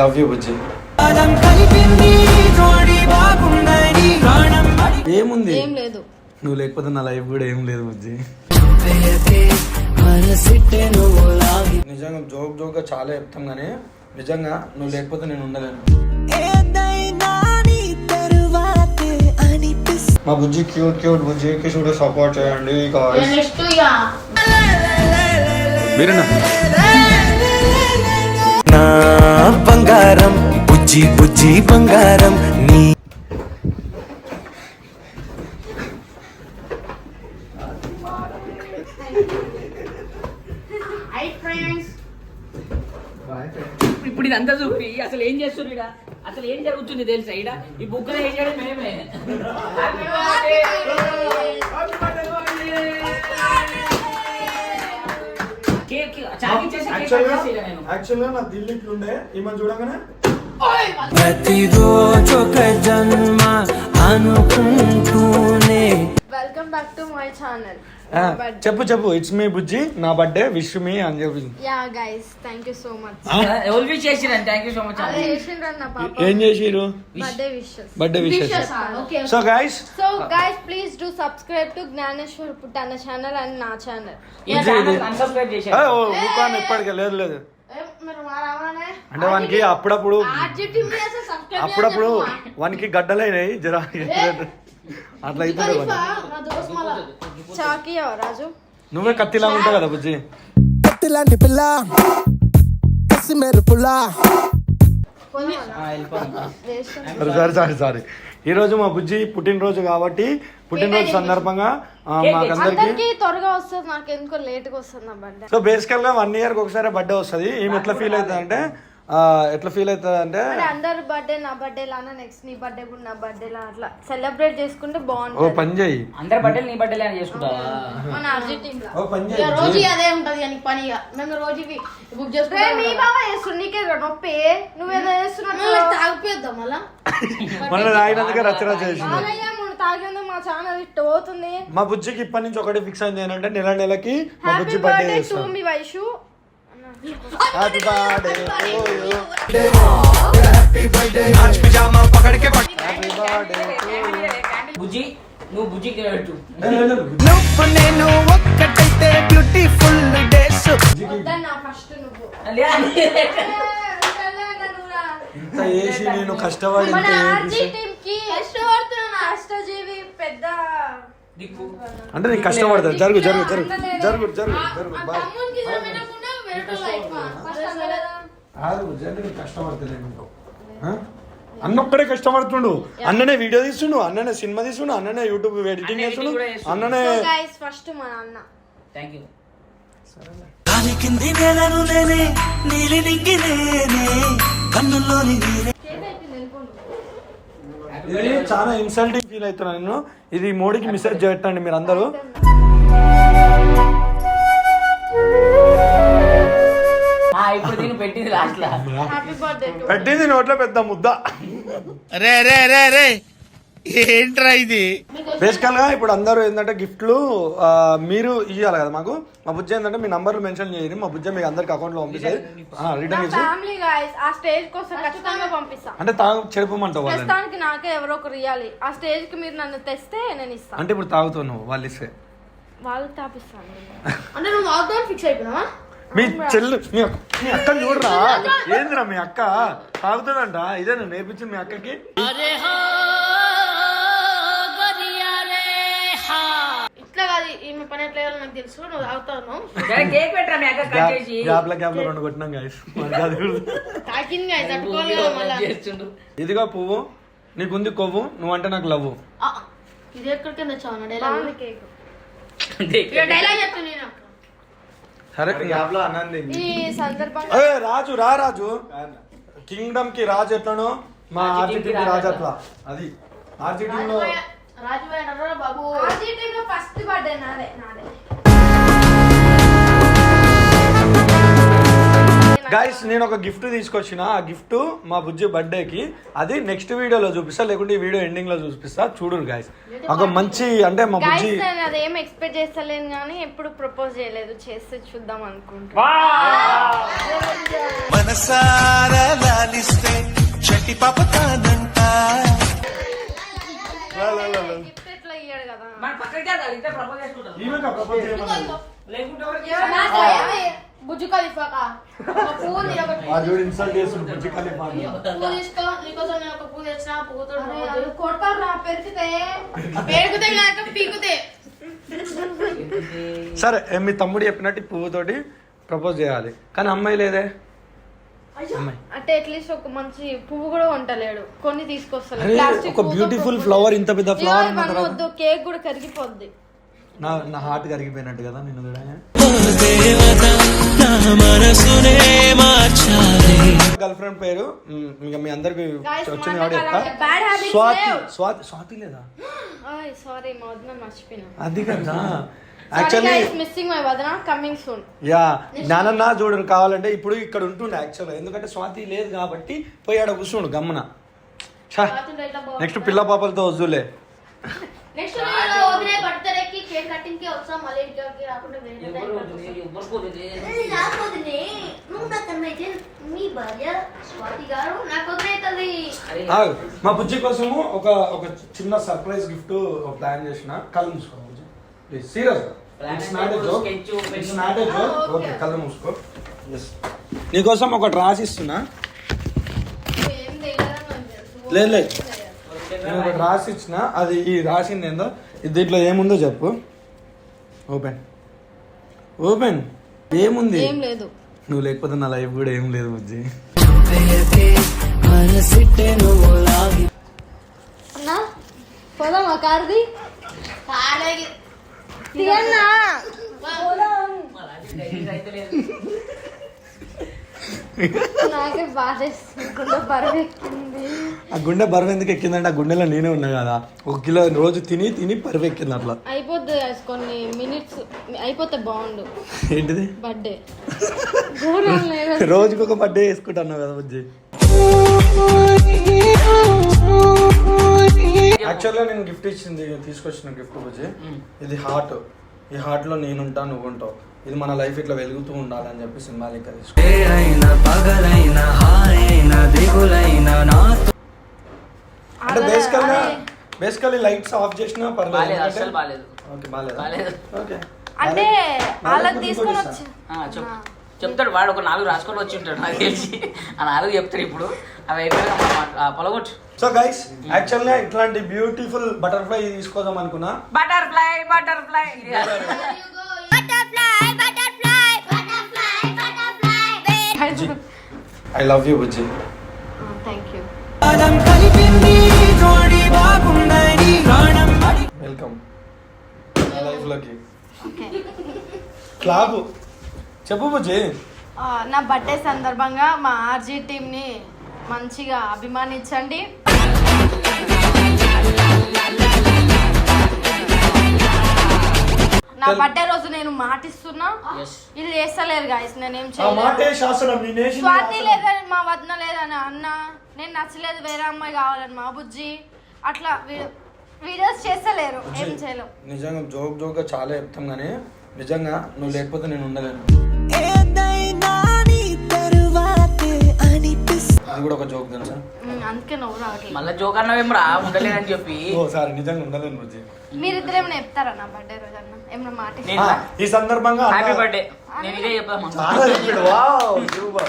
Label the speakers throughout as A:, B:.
A: Love you బుజ్జి. ఏముంది?
B: ఏం లేదు.
A: నువ్వు లేకపోతే నా లైఫ్ కూడా ఏం లేదు బుజ్జి. నిజంగా జోక్ జోక్గా చాలా చెప్తాం కానీ నిజంగా నువ్వు లేకపోతే నేను ఉండలేను. మా బుజ్జి క్యూట్ క్యూట్ బుజ్జికి చూడ సపోర్ట్ చేయండి
C: నా బంగారం బుజ్జి బుజ్జి బంగారం నీ
B: హై ఫ్రెండ్స్
D: ఇప్పుడు ఇదంతా చూపి. అసలు ఏం చేస్తుంది అసలు ఏం జరుగుతుంది తెలుసా ఈడ? ఈ బుక్ ఏం చేయడం మేమే. నేను
A: యాక్చువల్గా నా దిల్లు ఇట్లుండే ఈమెను చూడగానే
C: ప్రతిరోజు ఒక
B: బ్యాక్ టు మై ఛానల్
A: ఆ, చెప్పు చెప్పు. ఇట్స్ మీ బుజ్జి నా బర్త్డే విష్ మీ అని చెప్పి
B: ya guys thank you so much
D: ఎవరు విష్ చేసిరండి థ్యాంక్ యూ సో మచ్
B: అలా చేసిండ్రు నా పాప.
A: ఏం చేసిరు
B: birthday wishes
A: birthday wishes
B: okay
A: so guys
B: so guys please do subscribe to Gnaneshwar Puttana channel and నా ఛానల్
D: ఈ ఛానల్ అన్సబ్స్క్రైబ్ చేశారు
A: ఊపాను ఎప్పటికీ లేదు లేదు. అంటే వానికి అప్పుడప్పుడు అప్పుడప్పుడు వానికి గడ్డలైనాయి జరా అట్లా
B: రాజు?
A: నువ్వే కత్తిలా ఉంటావు కదా బుజ్జి.
C: లాంటి పిల్ల
A: సరే సరే సారీ ఈ రోజు మా బుజ్జి పుట్టినరోజు కాబట్టి పుట్టినరోజు సందర్భంగా మాకందరికి
B: అందరికి త్వరగా వస్తుంది నాకు ఎందుకో లేట్గా వస్తుంది
A: సో బేసికల్గా వన్ ఇయర్ ఒకసారి బర్త్డే వస్తుంది. ఈమె ఎట్లా ఫీల్ అవుతుంది అంటే ఎట్లా ఫీల్ అవుతుంది అంటే
B: అందరి బర్త్డే నా బర్త్డే లానా నెక్స్ట్ నీ బర్త్డే కూడా నా బర్త్డే లా అట్లా సెలబ్రేట్ చేసుకుంటే
A: ఓ
B: బాగుంటుంది
A: పని చేయి.
D: అందరి బట్టలు నీ బట్టలే అని చేసుకుంటావా?
B: మన అర్జెంట్ టీమ్ లా
A: ఓ పని
E: ఇక రోజు
A: చేయి.
E: అదే ఉంటది అని పని ఇక. మేము రోజు బుక్ చేసుకుంటాం
B: నీ బాబా చేస్తుండు నీకే కదా నొప్పి. నువ్వేదో చేస్తున్నట్టు
E: తాగిపోద్దాం మళ్ళా?
A: మన తాగినందుకే రచ్చ రచ్చ చేసింది
B: తాగేందుకు మా ఛానల్
A: మా బుజ్జికి ఇప్పటి నుంచి ఒకటి ఫిక్స్ అయింది ఏంటంటే నెల నెలకి మా
B: హ్యాపీ
A: బుజ్జి బర్త్డే
B: బర్త్డే టు
A: చేస్తాం
B: మీ Vaishu
A: happy birthday happy birthday
D: బుజ్జి నువ్వు బుజ్జికి పెట్టు.
C: నువ్వు నేను ఒక్కటైతే బ్యూటిఫుల్ డేస్
B: వద్దన్నా ఫస్ట్ నువ్వు.
A: ఇంత చేసి నేను కష్టపడి ఇంత
B: ఆర్జీ
A: చేసి-
B: టీమ్కి కష్టపడుతున్నా కష్టజీవి పెద్ద
D: దిక్కు.
A: అంటే నేను కష్టపడతా. జరుగు జరుగు జరుగు. జరుగు జరుగు జరుగు. బాయ్.
E: తమ్మునికి ఇది వినకుండా వేరే లైఫ్
B: ఫస్ట్ అందరూ
A: కాదు. జరుగు నేను కష్టపడతలేను ఆ? అన్న ఒక్కడే కష్టపడుతుండు. అన్ననే వీడియో తీస్తుండు అన్ననే సినిమా తీస్తుండు అన్ననే యూట్యూబ్ ఎడిటింగ్ చేస్తుండు. అన్ననే
B: ఫస్ట్ మా అన్న.
D: థ్యాంక్ యూ
C: కాలి కింది నేలను నేనే నీలి నింగి నేనే కన్నుల్లోని నీరే
A: ఇది చాలా ఇన్సల్టింగ్ ఫీల్ అవుతున్నా నేను. ఇది మోడీకి మెసేజ్ చేయటండి మీరు అందరూ
D: పెట్టింది లాస్ట్ లా.
A: పెట్టింది నోట్లో పెద్ద ముద్ద.
C: రే రే రే రే. ఏంట్రా ఇది?
A: బేసికల్గా ఇప్పుడు అందరూ ఏంటంటే గిఫ్ట్లు మీరు ఇవ్వాలి కదా మాకు. మా బుజ్జ ఏంటంటే మీ నంబర్లు మెన్షన్ చేయండి మా బుజ్జ మీకు అందరికి అకౌంట్లో పంపిస్తుంది రిటర్న్ ఇచ్చి.
B: ఫ్యామిలీ గైస్ ఆ స్టేజ్ కోసం ఖచ్చితంగా పంపిస్తా.
A: అంటే తాగు చెరుపమంటావు
B: ప్రస్తుతానికి నాకే ఎవరో ఒకరు ఇవ్వాలి ఆ స్టేజ్కి మీరు నన్ను తెస్తే నేను ఇస్తాను
A: అంటే ఇప్పుడు తాగుతావు నువ్వు వాళ్ళు ఇస్తే.
B: వాళ్ళకి తాపిస్తాను
E: అంటే నువ్వు ఫిక్స్ అయిపోయినావా?
A: మీ చెల్లు మీ అక్క మీ అక్కని చూడరా? ఏందిరా మీ అక్క? తాగుతుందంట? ఇదే నువ్వు నేర్పించింది మీ అక్కకి?
E: ఇట్లా కాదు ఈమె పని ఎట్లా చేయాలో నాకు తెలుసు నువ్వు తాగుతావు
D: సరే, కేక్ పెట్టరా మీ అక్క కట్ చేసి
A: గ్యాప్లో గ్యాప్లో రెండు కొట్టినాం గాయస్
E: తాకింది కదా. తట్టుకోవాలి కదా మళ్ళా.
D: చేస్తుండు.
A: ఇదిగా పువ్వు నీకుంది కొవ్వు నువ్వంటే నాకు లవ్వు.
E: ఆ, ఇది ఎక్కడికి తెచ్చావు? డైలాగ్ డైలాగ్ చెప్తాను నేను.
B: ఈ సందర్భంగా
A: ఏ రాజు రా రాజు. కింగ్డమ్కి రాజు ఎట్లనో? మా ఆర్జీ టీమ్కి రాజు అట్లా అది. ఆర్జీ టీమ్లో
E: రాజుబాయ్ అంటారా బాబు?
B: ఆర్జీ టీమ్లో ఫస్ట్ బర్త్డే నాదే నాదే.
A: గాయస్ నేను ఒక గిఫ్ట్ తీసుకొచ్చిన. ఆ గిఫ్ట్ మా బుజ్జి బర్త్డేకి అది నెక్స్ట్ వీడియోలో చూపిస్తా లేకుంటే ఈ వీడియో ఎండింగ్లో చూపిస్తా. చూడు గాయస్ ఒక మంచి అంటే మా
B: గైస్
A: బుజ్జి
B: అదేం ఎక్స్పెక్ట్ చేస్తలేను కానీ ఎప్పుడు ప్రపోజ్ చేయలేదు. చేస్తే చూద్దాం అనుకుంటా
F: మనసారా లాలిస్తే చట్టి పాపతానంట
B: గిఫ్ట్ ఎట్లా ఇయ్యాడు కదా?
D: మన పక్కకి కాదు ప్రపోజ్ చేసుకుంటారు
E: బుజ్జు ఖలీఫాకా ఒక పువ్వు నేను
A: ఆ ఇన్సల్ట్ చేస్తుంది బుజ్జి ఖలీఫా అని.
E: పువ్వు తీసుకో నీకోసం నేను ఒక పువ్వు తెచ్చిన ఆ పువ్వుతో
B: కొడతారు నా పెరిగితే.
E: పేరుకుతే కాక పీకుతే.
A: సరే ఏ మీ తమ్ముడు చెప్పినట్టు ఈ పువ్వుతోటి ప్రపోజ్ చేయాలి. కానీ అమ్మాయి లేదే. అమ్మాయి.
B: అంటే అట్లీస్ట్ ఒక మంచి పువ్వు కూడా వంటలేడు. కొన్ని తీసుకొస్తాడు
A: అరే ఒక బ్యూటిఫుల్ ఫ్లవర్ ఇంత పెద్ద ఫ్లవర్ అన్న తర్వాత.
B: వద్దు కేక్ కూడా కరిగిపోద్ది.
A: నా నా హార్ట్ కరిగిపోయినట్టు కదా నిన్ను చూడగానే గర్ల్ ఫ్రెండ్ పేరు ఇక మీ అందరికి చెప్తా
B: bad habits
A: స్వాతి. స్వాతి స్వాతి లేదా?
B: సారీ మా వదిన మర్చిపోయినా.
A: అది కదా.
B: యాక్చువల్లీ
A: యాక్చువల్లీ
B: మిస్సింగ్ మై వదిన కమింగ్ సూన్
A: యా జ్ఞానన్న చూడరు కావాలంటే ఇప్పుడు ఇక్కడ ఉంటుండే యాక్చువల్గా ఎందుకంటే స్వాతి లేదు కాబట్టి పోయి ఆడ కూర్చోండు గమ్మున. నెక్స్ట్ పిల్ల పాపలతో వద్దులే
E: నెక్స్ట్ వదిలే వస్తాం మళ్ళీ ఇంటికి రాకుండా వేరే. నాకు మీ భార్య స్వాతి గారు నాకు వదిలేతుంది
D: అరే,
A: ఆగు. మా బుజ్జి కోసము ఒక ఒక చిన్న సర్ప్రైజ్ గిఫ్ట్ ప్లాన్ చేసిన. కళ్ళు మూసుకో బుజ్జి. ప్లీజ్ సీరియస్
D: Plan
A: ఇట్స్
D: అంటే
A: నాట్ ఎ
D: ఇప్పుడు
A: joke
D: sketch,
A: it's
D: pen.
A: Not a joke okay కళ్ళు మూసుకో. ఎస్ నీకోసం ఒకటి రాసిస్తున్నా. లేదు లేదు. నేను ఒకటి రాసి ఇచ్చిన అది ఈ రాసింది ఏందో? దీంట్లో ఏముందో చెప్పు. ఓపెన్. ఓపెన్. ఏముంది?
B: ఏం లేదు.
A: నువ్వు లేకపోతే నా లైఫ్ కూడా ఏం లేదు బుజ్జి.
B: అన్నా పోదాం ఆ కార్ది తీయన్నా.
D: మరి అది డైలీ అయితే లేదు.
B: నాకే బాధ వేస్తుంది. బరువు ఎక్కింది.
A: ఆ గుండె బరువు ఎందుకు ఎక్కిందంటే ఆ గుండెలో నేనే ఉన్నా కదా. ఒక కిలో రోజు తిని తిని బరువు ఎక్కింది అట్లా.
B: అయిపోద్ది కొన్ని మినిట్స్ అయిపోతే బాగుండు.
A: ఏంటిది?
B: బర్త్డే.
A: రోజుకి ఒక బర్త్డే వేసుకుంటున్నావు కదా బుజ్జి. యాక్చువల్గా నేను గిఫ్ట్ ఇచ్చింది తీసుకొచ్చిన గిఫ్ట్ బుజ్జి. ఇది హార్ట్ ఈ హార్ట్లో నేను ఉంటా నువ్వు ఉంటావు. ఇది మన లైఫ్ ఇట్లా వెలుగుతూ ఉండాలని చెప్పి సినిమా లెక్క బేసికల్లీ లైట్స్ ఆఫ్ చేసినా పర్లేదు.
D: బాలేదు,
A: ఎందుకంటే-
D: అస్సలు బాలేదు.
A: ఓకే బాలేదు?
D: బాలేదు.
A: ఓకే.
B: అంటే. వాళ్ళకి తీసుకొని వచ్చి
D: ఆ, చెప్పు. చెప్తాడు వాడు ఒక నాలుగు రాసుకొని వచ్చి ఉంటాడు నాకు తెలిసి. ఆ నాలుగు చెప్తాడు ఇప్పుడు. అవి అయిపోయాక మనం మాట్లా- ఆ, పొలగొట్టు.
A: సో గైస్ యాక్చువల్గా ఇట్లాంటి బ్యూటిఫుల్ బటర్ఫ్లై తీసుకుందాం అనుకున్నా.
D: Butterfly butterfly
A: I love you Bujji
B: thank you
A: welcome. నా లైఫ్లోకి. క్లాబ్. చెప్పు బుజ్జి.
B: నా బర్త్డే సందర్భంగా మా ఆర్జీ టీమ్ని మంచిగా అభిమానించండి. నా బర్త్డే రోజు నేను మాటిస్తున్నా. వీళ్ళు చేస్తలేరు గాయస్ నేనేం చేయలేదు స్వాతి లేదని మా వదిన లేదని అన్న. నేను నచ్చలేదు వేరే అమ్మాయి కావాలని మా బుజ్జి. అట్లా వీడియోస్ చేస్తలేరు. ఏం చేయలేం.
A: నిజంగా జోక్ జోక్ చాలా చెప్తాం కానీ నిజంగా నువ్వు లేకపోతే నేను ఉండలేను. అది కూడా ఒక జోక్ తెలుసా?
B: అందుకే నవ్వు రావట్లేదు
D: మళ్ళీ జోక్ అన్నావేం రా? ఉండలేదని చెప్పి.
A: ఓ సారీ నిజంగా ఉండలేను బుజ్జి.
B: మీరిద్దరు ఏమైనా చెప్తారా నా బర్త్డే రోజు అన్న? ఏమైనా మాట ఇస్తారా?
D: నేను?
A: ఈ సందర్భంగా
D: హ్యాపీ బర్త్డే నేను ఇదే చెప్తాను
A: చాలా చెప్పాడు. వావ్. సూపర్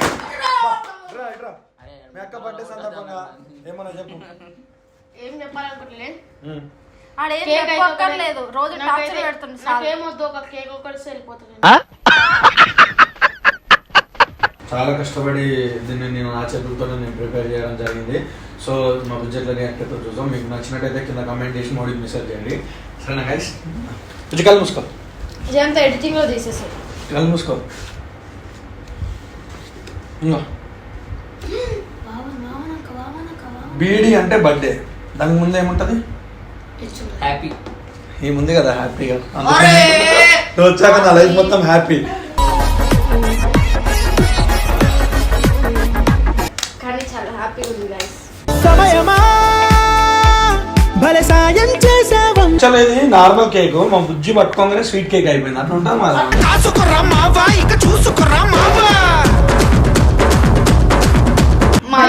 A: ఇట్రా, ఇట్రా. మీ అక్క బర్త్డే సందర్భంగా ఏమన్నా చెప్పు.
E: ఏం చెప్పాలనుకోవట్లే
A: ఉమ్.
B: ఆడేం
E: అయితే
B: చెప్పక్కర్లేదు. రోజు టార్చర్ పెడుతుంది చాలు.
E: నాకేమొద్దు ఒక కేక్ ఒకటి సరిపోతుంది.
A: చాలా కష్టపడి దీన్ని నేను నా చేతులతో నేను ప్రిపేర్ చేయడం జరిగింది. సో మా బుజ్జెట్లో రియాక్ట్ అయితే చూద్దాం. మీకు నచ్చినట్టయితే కింద కమెంట్ చేసి మోడీకి మెసేజ్ చేయండి. సరేనా గైస్ బుజ్జి కళ్ళు మూసుకో.
B: ఇదంతా ఎడిటింగ్లో తీసేసారు
A: కళ్ళు మూసుకో. ఇంకో. బీడీ అంటే బర్త్డే. దానికి ముందు ఏముంటది?
D: హ్యాపీ
A: ఈ ముందు కదా హ్యాపీగా వచ్చాక నా లైఫ్ మొత్తం హ్యాపీ యాక్చువల్ ఇది నార్మల్ కేక్. మా బుజ్జి పట్టుకోగానే స్వీట్ కేక్ అయిపోయింది. అట్లా మా
C: కాసుకురా మావా ఇక చూసుకురా మావా.
B: మా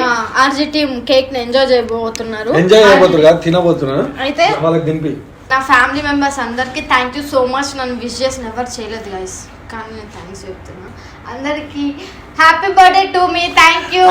B: ఆర్జీ టీమ్ కేక్ని ఎంజాయ్ చేయబోతున్నారు.
A: ఎంజాయ్ అయిపోతున్నారు కదా తినబోతున్నారు.
B: అయితే
A: వాళ్ళకి దింపి
B: నా ఫ్యామిలీ మెంబర్స్ అందరికి థ్యాంక్ యూ సో మచ్ నన్ను విష్ చేసి ఎవరు చేయలేదు గైస్ కానీ నేను థ్యాంక్స్ చెప్తున్నా. అందరికి happy birthday to me thank you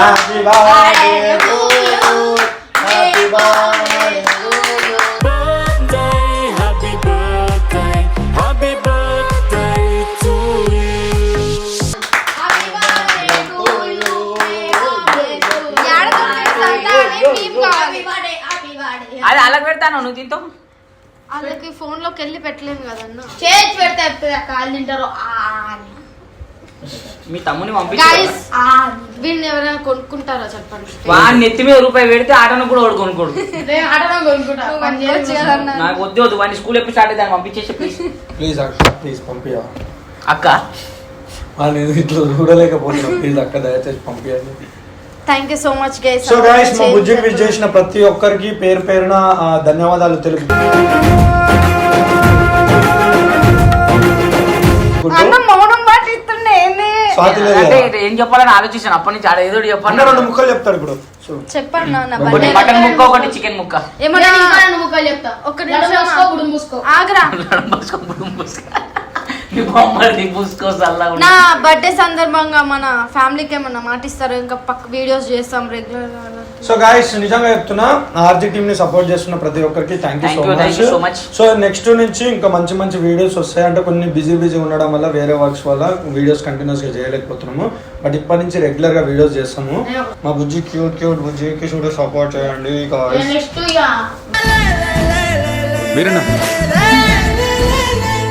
B: పెట్టలేము కదన్నా.
E: చేసి పెడితే ఎప్పుడు కాళ్ళు తింటారు.
D: మీ తమ్ముని పంపించారు
B: వీడిని ఎవరైనా కొనుక్కుంటారా చెప్పండి?
D: వాడిని నెత్తి మీద రూపాయి పెడితే ఆటను కూడా వాడు కొనుక్కోడు. నాకు వద్దు వద్దు వాడిని స్కూల్ ఎప్పుడు స్టార్ట్ అయితే పంపించేసి ప్లీజ్
A: ప్లీజ్ అక్క ప్లీజ్ పంపియా
D: అక్క.
A: నేను ఇట్లా చూడలేకపోతున్నా ప్లీజ్ అక్క దయచేసి పంపించండి
B: thank you so much guys
A: so guys మా బుజ్జికి విజ్ చేసిన ప్రతి ఒక్కరికి పేరు పేరున ధన్యవాదాలు తెలుపు
B: అన్న మౌనం పాటిస్తుండే ఏంది?
A: స్వాతి లేదు
D: అంటే
A: కదా.
D: ఏం చెప్పాలని ఆలోచించాను అప్పటి నుంచి ఆడ ఏదో
A: అన్న రెండు ముక్కలు చెప్తాడు ఇప్పుడు.
B: చెప్పండి
A: ఒకటి
D: మటన్ ముక్క ఒకటి చికెన్ ముక్క.
B: ఏమన్నా
E: నేను ఇంకా రెండు ముక్కలు చెప్తా.
B: ఒక్క
E: నడుము
B: నిమిషం
E: మూసుకో, గుడుము మూసుకో.
B: ఆగ్రా.
D: పూసుకో, బుడుం పూసుకో. నీ
B: బర్త్డే సందర్భంగా మన ఫ్యామిలీకి ఏమన్నా మాటిస్తారు? ఇంకా పక్క వీడియోస్ చేస్తాం రెగ్యులర్గా
A: సో గాయస్ నిజంగా చెప్తున్నా ఆర్జీ టీమ్ని సపోర్ట్ చేస్తున్న ప్రతి ఒక్కరికి thank you so much. So next నుంచి ఇంకా మంచి మంచి వీడియోస్ వస్తాయి అంటే కొన్ని బిజీ బిజీ ఉండడం వల్ల వేరే వర్క్స్ వల్ల వీడియోస్ కంటిన్యూస్గా చేయలేకపోతున్నాము. బట్ ఇప్పటి నుంచి రెగ్యులర్గా వీడియోస్ చేస్తాము. మా బుజ్జి క్యూట్ క్యూట్ బుజ్జికి కూడా సపోర్ట్ చేయండి
C: మీరేనా?